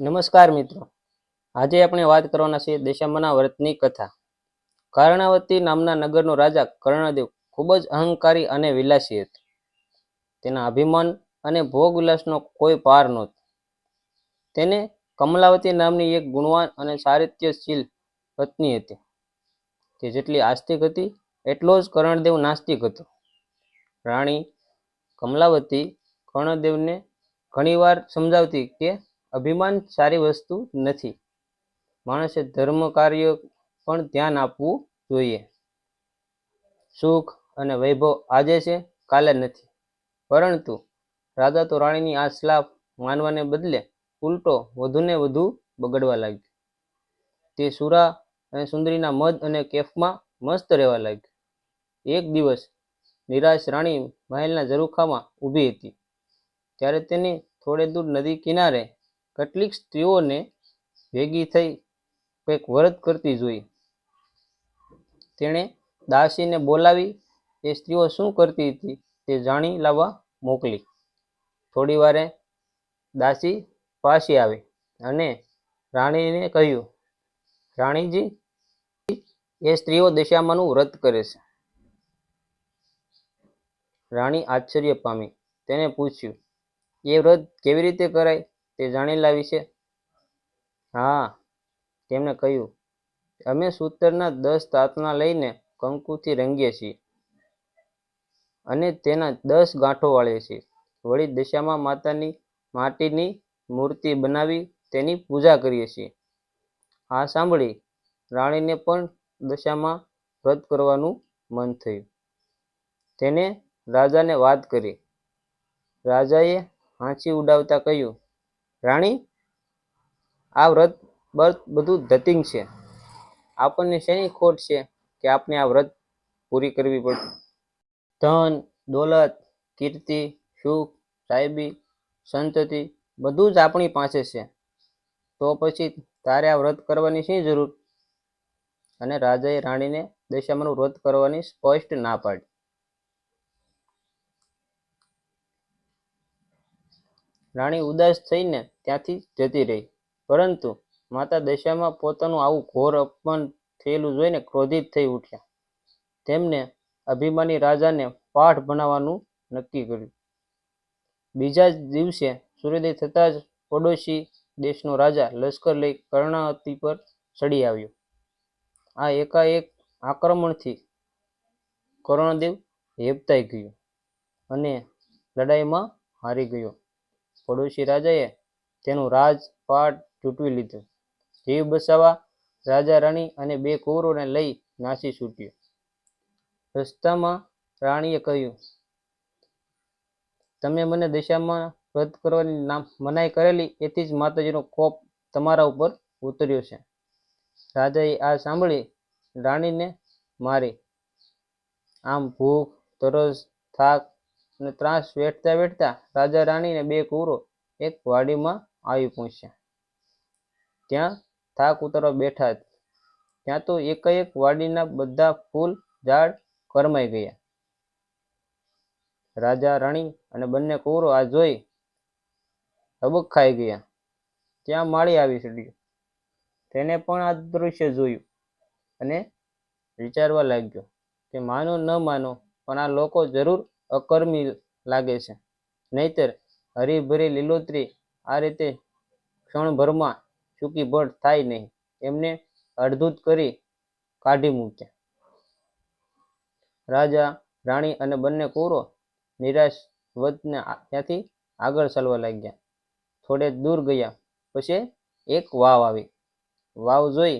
નમસ્કાર મિત્રો. આજે આપણે વાત કરવાના છીએ દશામાના વ્રતની કથા. કર્ણાવતી નામના નગરનો રાજા કર્ણદેવ ખૂબ જ અહંકારી અને વિલાસી હતો. તેના અભિમાન અને ભોગ વિલાસનો કોઈ પાર નહોતો. તેને કમલાવતી નામની એક ગુણવાન અને સારિત્યશીલ પત્ની હતી. તે જેટલી આસ્તિક હતી, એટલો જ કર્ણદેવ નાસ્તિક હતો. રાણી કમલાવતી કર્ણદેવને ઘણીવાર સમજાવતી કે અભિમાન સારી વસ્તુ નથી. માણસે ધર્મ કાર્ય પણ ધ્યાન આપવું જોઈએ. સુખ અને વૈભવ આજે છે, કાલે નથી. પરંતુ રાજા તો રાણીની આ સ્લાફ માનવાને બદલે ઉલટો વધુને વધુ બગડવા લાગ્યો. તે સુરા અને સુંદરીના મધ અને કેફમાં મસ્ત રહેવા લાગ્યો. એક દિવસ નિરાશ રાણી મહેલના ઝરૂખામાં ઊભી હતી. ત્યારે તેને થોડે દૂર નદી કિનારે કેટલીક સ્ત્રીઓને ભેગી થઈ કંઈક વ્રત કરતી જોઈ. તેણે દાસીને બોલાવી, એ સ્ત્રીઓ શું કરતી હતી તે જાણી લાવવા મોકલી. થોડી વારે દાસી પાછી આવી અને રાણીને કહ્યું, રાણીજી, એ સ્ત્રીઓ દશામાનું વ્રત કરે છે. રાણી આશ્ચર્ય પામી. તેને પૂછ્યું, એ વ્રત કેવી રીતે કરાય? તે જાણી લાવી છે? હા, તેમણે કહ્યું, અમે સૂતરના દસ તાતના લઈને કંકુથી રંગીએ છીએ અને તેના દસ ગાંઠો વાળીએ છીએ. વળી દશામાં માતાની માટીની મૂર્તિ બનાવી તેની પૂજા કરીએ છીએ. આ સાંભળી, રાણીને પણ દશામાં વ્રત કરવાનું મન થયું. તેને રાજાને વાત કરી. રાજાએ હાંચી ઉડાવતા કહ્યું રાણી, આ વ્રત બધું ધતિંગ છે. આપણને શેની ખોટ છે કે આપણે આ વ્રત પૂરી કરવી પડે ધન, દોલત, કીર્તિ, સુખ સાહેબી સંતતિ બધું જ આપણી પાસે છે. તો પછી તારે આ વ્રત કરવાની શી જરૂર? અને રાજાએ રાણીને દશામાનું વ્રત કરવાની સ્પષ્ટ ના પાડી. રાણી ઉદાસ થઈને ત્યાંથી જતી રહી. પરંતુ માતા દશામાં પોતાનું આવું ઘોર અપમાન થયેલું જોઈને ક્રોધિત થઈ ઉઠ્યા. તેમને અભિમાની રાજાને પાઠ ભણાવવાનું નક્કી કર્યું. બીજા જ દિવસે સૂર્યોદય થતાં જ પડોશી દેશનો રાજા લશ્કર લઈ કર્ણાવતી પર ચડી આવ્યો. આ એકાએક આક્રમણથી કર્ણદેવ હેપતાઈ ગયો અને લડાઈમાં હારી ગયો. પડોશી રાજાએ તેનું રાજપાટ ચૂંટવી લીધું. જીવ બચાવવા રાજા, રાણી અને બે કુંવરોને લઈ નાસી છૂટ્યો. રસ્તામાં રાણીએ કહ્યું, તમે મને દિશામાં રદ કરવાની મનાઈ કરેલી એથી જ માતાજીનો કોપ તમારા ઉપર ઉતર્યો છે. રાજાએ આ સાંભળી રાણીને મારી. આમ ભૂખ, તરસ, થાક અને ત્રાસ વેઠતા વેઠતા રાજા, રાણી અને બે કુંવરો એક વાડીમાં આવી પહોંચ્યા ત્યાં થાક ઉતારવા બેઠા ત્યાં તો એક એક વાડીના બધા ફૂલ ઝાડ કરમાઈ ગયા. રાજા, રાણી અને બંને કુંવરો આ જોઈ હબક ખાઈ ગયા. ત્યાં માળી આવી ચડ્યું. તેને પણ આ દૃશ્ય જોયું અને વિચારવા લાગ્યો કે માનો ન માનો, પણ આ લોકો જરૂર અકર્મી લાગે છે. નહીતર હરીભરી લીલોતરી આ રીતે ક્ષણભરમાં ચૂકી ભટ થાય નહીં. એમને અડધૂત કરી કાઢી મૂક્યા. રાજા, રાણી અને બંને કુંવરો નિરાશ વતને ત્યાંથી આગળ ચાલવા લાગ્યા. થોડે દૂર ગયા પછી એક વાવ આવી. વાવ જોઈ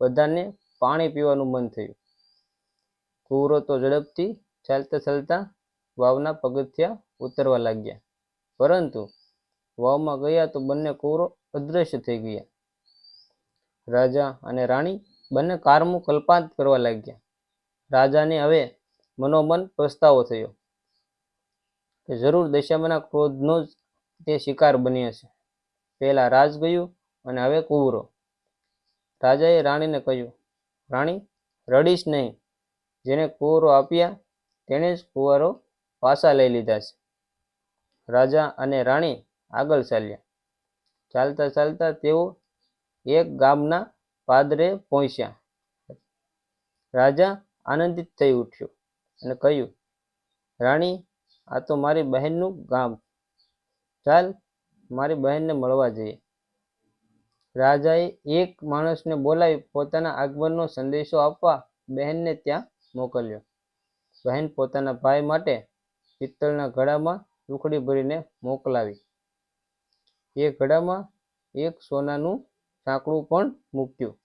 બધાને પાણી પીવાનું મન થયું. કુંવરો તો ઝડપથી ચાલતા ચાલતા વાવના પગથિયા ઉતરવા લાગ્યા. પરંતુ વાવમાં ગયા તો બંને કુંવરો અદ્રશ્ય થઈ ગયા. રાજા અને રાણી બંને કારમું કલ્પાંત કરવા લાગ્યા. રાજાને હવે મનોમન પસ્તાવો થયો કે જરૂર દશામાના ક્રોધનો જ તે શિકાર બન્યો છે. પહેલા રાજ ગયું અને હવે કુંવરો રાજાએ રાણીને કહ્યું, રાણી, રડીશ નહીં. જેને કુંવરો આપ્યા તેણે જ કુંવરો પાછા લઈ લીધા છે. રાજા અને રાણી આગળ ચાલ્યા. ચાલતા ચાલતા તેઓ એક ગામના પાદરે પહોંચ્યા. રાજા આનંદિત થઈ ઉઠ્યો અને કહ્યું, રાણી, આ તો મારી બહેનનું ગામ. ચાલ, મારી બહેનને મળવા જઈએ. રાજાએ એક માણસને બોલાવી પોતાના આગમનનો સંદેશો આપવા બહેનને ત્યાં મોકલ્યો. બહેન પોતાના ભાઈ માટે પિત્તળના ઘડામાં સુખડી ભરીને મોકલાવી. એ ઘડામાં એક સોનાનું સાંકડું પણ મૂક્યું.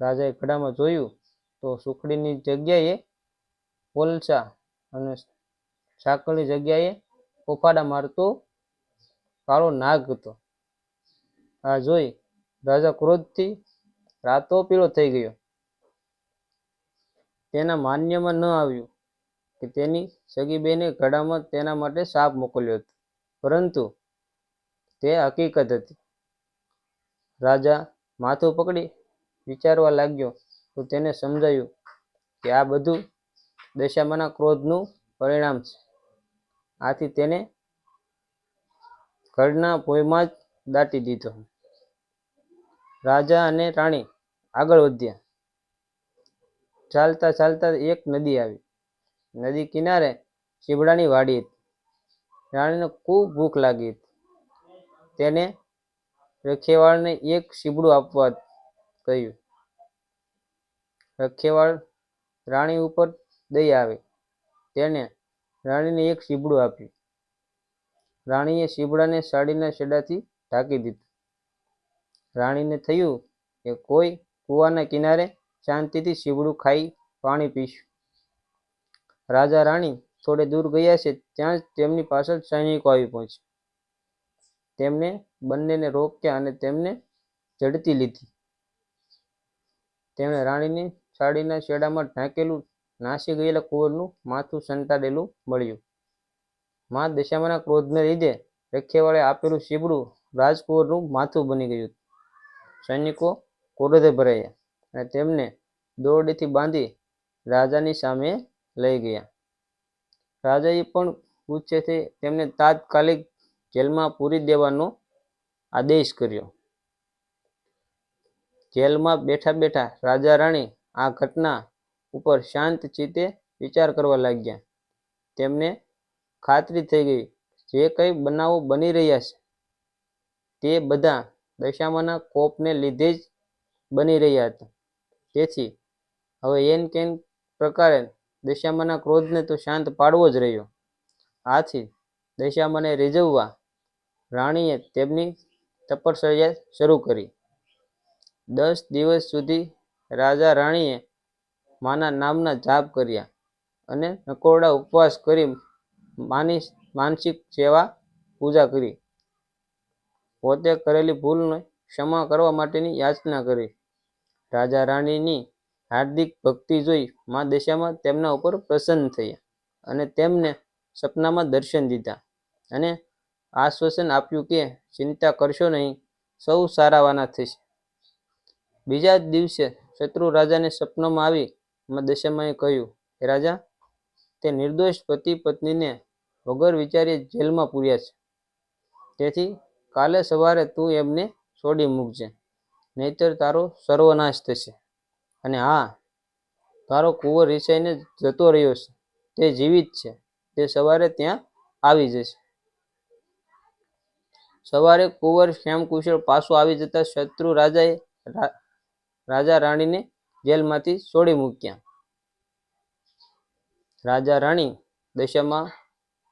રાજાએ ઘડામાં જોયું તો સુખડીની જગ્યાએ કોલસા અને સાંકળની જગ્યાએ ફોફાડા મારતો કાળો નાગ હતો. આ જોઈ રાજા ક્રોધથી રાતો પીળો થઈ ગયો. તેના માન્યમાં ન આવ્યું કે તેની સગી બેને ઘડામાં તેના માટે સાપ મોકલ્યો હતો. પરંતુ તે હકીકત હતી. રાજા માથું પકડી વિચારવા લાગ્યો તો તેને સમજાયું કે આ બધું દશામાના ક્રોધનું પરિણામ છે. આથી તેને ઘરના ભોયમાં જ દાટી દીધો. રાજા અને રાણી આગળ વધ્યા. ચાલતા ચાલતા એક નદી આવી. નદી કિનારે શીબડાની વાડી હતી. રાણીને ખૂબ ભૂખ લાગી હતી. તેને રખેવાળને એક શીબડું આપવા કહ્યું. રખેવાળ રાણી ઉપર દઈ આવી. તેણે રાણીને એક શીબડું આપ્યું. રાણીએ શીબડાને સાડીના છેડાથી ઢાંકી દીધું. રાણીને થયું કે કોઈ કૂવાના કિનારે શાંતિથી શીબડું ખાઈ પાણી પીશું. રાજા રાણી થોડે દૂર ગયા છે, ત્યાં જ તેમની પાછળ સૈનિકો આવી પહોંચ્યા. તેમને બંનેને રોક્યા અને તેમને ઝડપી લીધી. તેમણે રાણીને સાડીના છેડામાં ઢાંકેલું નાસી ગયેલા કુંવરનું માથું સંતાડેલું મળ્યું. મા દશામાના ક્રોધને લીધે રખેવાળે આપેલું શીબડું રાજકુંવરનું માથું બની ગયું. સૈનિકો ક્રોધે ભરાયા અને તેમને દોરડીથી બાંધી રાજાની સામે લઈ ગયા. રાજાએ પણ ગુસ્સેથી તેમને તાત્કાલિક જેલમાં પૂરી દેવાનો આદેશ કર્યો. જેલમાં બેઠા બેઠા રાજા રાણી આ ઘટના ઉપર શાંત ચિત્તે વિચાર કરવા લાગ્યા. તેમને ખાતરી થઈ ગઈ જે કંઈ બનાવો બની રહ્યા છે. તે બધા દશામાના કોપને લીધે જ બની રહ્યા હતા. તેથી હવે એન કેન પ્રકારે દશામાના ક્રોધને તો શાંત પાડવો જ રહ્યો. આથી દશામાને રીઝવવા રાણીએ તેમની તપશ્ચર્યા શરૂ કરી. દસ દિવસ સુધી રાજા રાણીએ માના નામના જાપ કર્યા અને નકોરડા ઉપવાસ કરી માની માનસિક સેવા પૂજા કરી. પોતે કરેલી ભૂલને ક્ષમા કરવા માટેની યાચના કરી. રાજા રાણીની હાર્દિક ભક્તિ જોઈ મા દશામાં તેમના ઉપર પ્રસન્ન થયા અને તેમને સપનામાં દર્શન દીધા અને આશ્વાસન આપ્યું કે ચિંતા કરશો નહીં, સૌ સારાવાના થશે. બીજા દિવસે શત્રુ રાજાને સપનામાં આવી દશામાએ કહ્યું કે રાજા, તે નિર્દોષ પતિ પત્નીને વગર વિચારે જેલમાં પૂર્યા છે. તેથી કાલે સવારે તું એમને છોડી મૂકજે, નહીતર તારો સર્વનાશ થશે. અને હા, તારો કુંવર રિસાઈને જતો રહ્યો છે. તે જીવિત છે. તે સવારે ત્યાં આવી જશે. સવારે કુંવર શ્યામકુશળ પાછો આવી જતા શત્રુ રાજાએ રાજા રાણીને જેલમાંથી છોડી મૂક્યા. રાજા રાણી દશામાં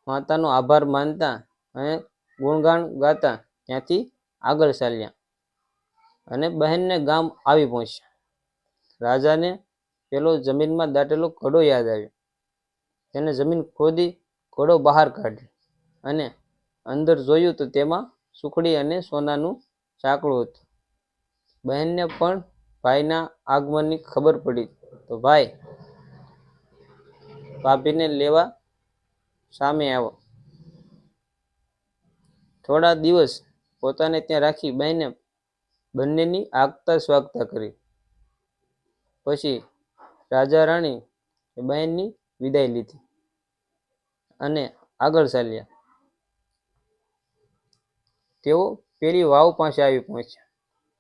માતાનો આભાર માનતા અને ગુણગાન ગાતા ત્યાંથી આગળ ચાલ્યા અને બહેનને ગામ આવી પહોંચ્યા. રાજાને પેલો જમીનમાં દાટેલો ઘડો યાદ આવ્યો. તેને જમીન ખોદી ઘડો બહાર કાઢ્યો અને અંદર જોયું તો તેમાં સુખડી અને સોનાનું ચાકડું હતું. બહેનને પણ ભાઈના આગમનની ખબર પડી. તો ભાઈ, ભાભીને લેવા સામે આવો. થોડા દિવસ પોતાને ત્યાં રાખી બહેને બંનેની આગતા સ્વાગતા કરી. પછી રાજા રાણી બહેનની વિદાય લીધી અને આગળ ચાલ્યા. તેઓ પેલી વાવ પાસે આવી પહોંચ્યા,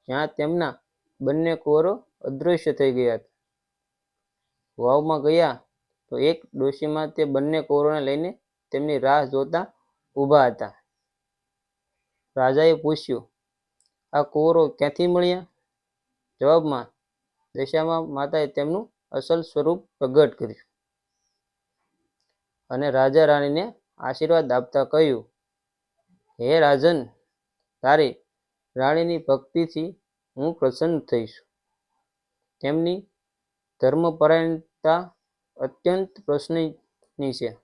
જ્યાં તેમના બંને કુંવરો અદૃશ્ય થઈ ગયા હતા. વાવમાં ગયા તો એક ડોશીમાં તે બંને કુંવરોને લઈને તેમની રાહ જોતા ઊભા હતા. રાજાએ પૂછ્યું, આ કુંવરો ક્યાંથી મળ્યા? જવાબમાં, દશામાં માતાએ તેમનું અસલ સ્વરૂપ પ્રગટ કર્યું. અને રાજા રાણીને આશીર્વાદ આપતા કહ્યું, હે રાજન તારી રાણીની ભક્તિથી હું પ્રસન્ન થઈશ. તેમની ધર્મપરાયણતા અત્યંત પ્રશ્નની છે.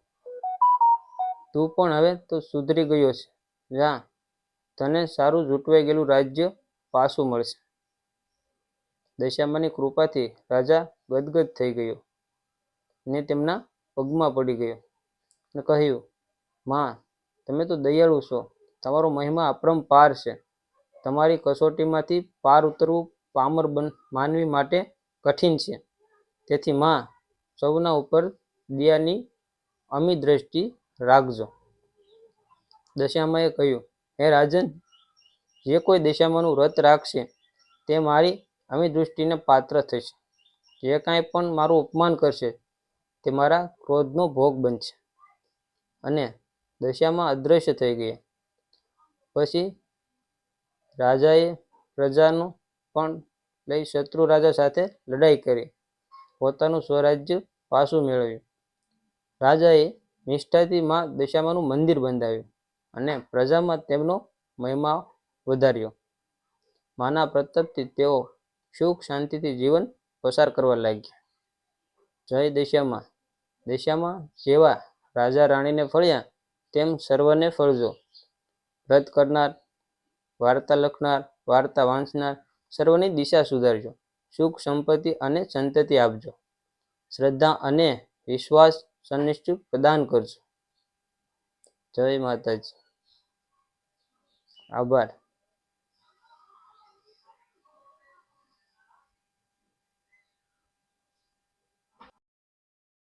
તું પણ હવે તો સુધરી ગયો છે. જા, તને સારું જૂટવાઈ ગયેલું રાજ્ય પાછું મળશે. દશામાની કૃપાથી રાજા ગદગદ થઈ ગયો ને તેમના પગમાં પડી ગયો અને કહ્યું, માં, તમે તો દયાળુ છો. તમારો મહિમા અપરંપાર છે. તમારી કસોટીમાંથી પાર ઉતરવું પામર બન, માનવી માટે કઠિન છે. તેથી માં, સૌના ઉપર દયાની અમી દ્રષ્ટિ રાખજો. દશામાએ કહ્યું, હે રાજન, જે કોઈ દશામાનું વ્રત રાખશે, તે મારી અમી દૃષ્ટિને પાત્ર થશે. જે કાંઈ પણ મારું અપમાન કરશે, તે મારા ક્રોધનો ભોગ બનશે. અને દશામાં અદૃશ્ય થઈ ગયા પછી રાજાએ પ્રજાનું પણ લઈ શત્રુ રાજા સાથે લડાઈ કરી. પોતાનું સ્વરાજ્ય પાછું મેળવ્યું. રાજાએ નિષ્ઠાથી માં દશામાનું મંદિર બંધાવ્યું અને પ્રજામાં તેમનો મહિમા વધાર્યો. માના પ્રતાપથી તેઓ સુખ શાંતિથી જીવન પસાર કરવા લાગ્યા. જય દશામાં. દશામાં જેવા રાજા રાણીને ફળ્યા, તેમ સર્વને ફળજો. વ્રત કરનાર, વાર્તા લખનાર, વાર્તા વાંચનાર સર્વની દિશા સુધારજો. સુખ, સંપત્તિ અને સંતતિ આપજો. શ્રદ્ધા અને વિશ્વાસ સનિશ્ચિત પ્રદાન કરજો. જય માતાજી. આભાર.